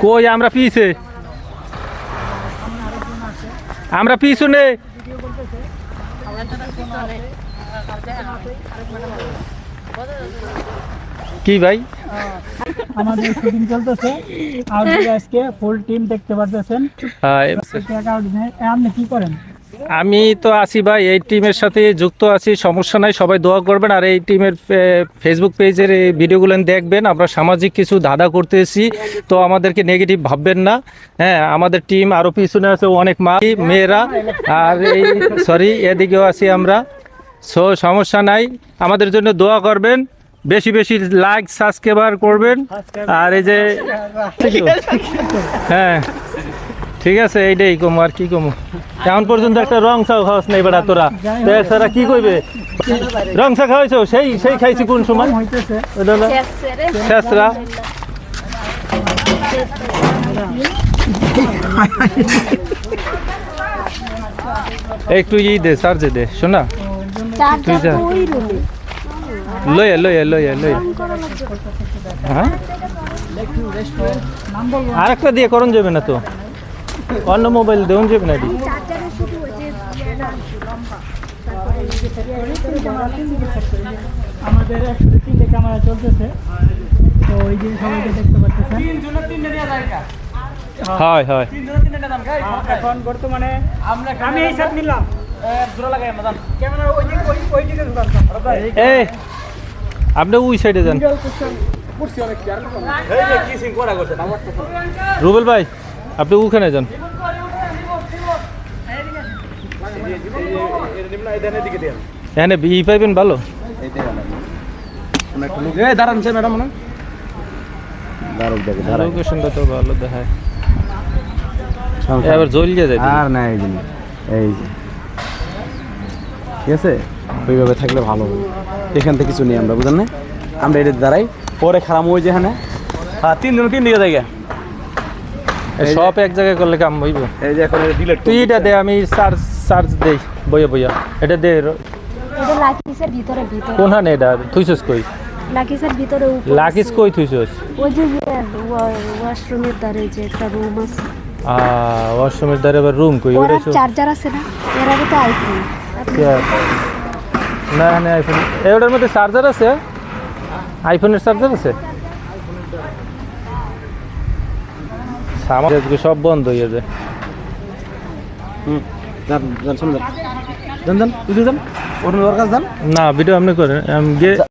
কই আমরা পিছে? আমরা পিছনে কি ভাই? আমাদের শুটিং চলতেছে। আউটডোর আজকে ফুল টিম দেখতে পারতেছেন। আহ, আপনি কি করেন? আমি তো আছি ভাই, এই টিমের সাথে যুক্ত আছি, সমস্যা নাই, সবাই দোয়া করবেন। আর এই টিমের ফেসবুক পেজের এই ভিডিওগুলো দেখবেন, আমরা সামাজিক কিছু ধাঁধা করতেছি, তো আমাদেরকে নেগেটিভ ভাববেন না। হ্যাঁ আমাদের টিম আরও পিছনে আছে অনেক মা, মেয়েরা। আর এই সরি এদিকেও আছি আমরা। সো সমস্যা নাই, আমাদের জন্য দোয়া করবেন। বেশি বেশি লাইক সাবস্ক্রাইবার করবেন। আর এই যে হ্যাঁ ঠিক আছে, এইটাই কমু, আর কি কমু। এখন পর্যন্ত একটা রং চা খাওয়াস নাই বেড়া তোরা। তো কি কইবে? রং চা খাওয়াইছো? সেই সেই খাইছি কোন সময়? একটু ই দে চার্জে দে, শোনা? তুই যা। লয়ে লয়ে লয়ে লয়ে। হ্যাঁ? আর একটা দিয়ে করণ যাবে না তো। অন্য মোবাইল দেউন যাবে না আমাদের একসাথে তিনটে ক্যামেরা চলতেছে। তো ওই যে সবাইকে দেখতে পাচ্ছেন। হয় হয়। এখন বর্তমানে আমি এই সাথ নিলাম। আপনি ওই সাইডে যান। রুবেল ভাই আপনি ওখানে যান। এখানে ই পাইবেন ভালো। দাঁড়ান সে ম্যাডাম না দাঁড়ান দেখে লোকেশনটা তো ভালো দেখায়। এবার জ্বলিয়ে যায় আর না এই জিনিস এই যে। ঠিক আছে? ওইভাবে থাকলে ভালো হবে। এখান থেকে কিছু নেই আমরা বুঝলেন না? আমরা এটা দাঁড়াই পরে খারাপ ওই যেখানে হ্যাঁ? তিন দিন তিন দিকে জায়গা সব এক জায়গায় করলে কাম হইব। এই যে এখন ডিলেট তুই এটা দে আমি চার্জ চার্জ দেই বইয়া বইয়া এটা দে এটা লাকিসের ভিতরে ভিতরে কোনখানে এটা? থুইছস কই? লাকিসের ভিতরে উপরে লাকিস কই থুইছস ওই যে ওয়াশরুমের ধারে যে একটা রুম আছে। ওয়াশরুমের ধারে আবার রুম কই? ওর ওটা সব চার্জার আছে না? এর আগে তো আইফোন? না না আইফোন। এটার মধ্যে চার্জার আছে? আইফোনের চার্জার আছে? সব বন্ধ হয়ে যায় হুম। যান যান শুনুন। যান যান যান যান ওর কাজ যান না ভিডিও আপনি করেন।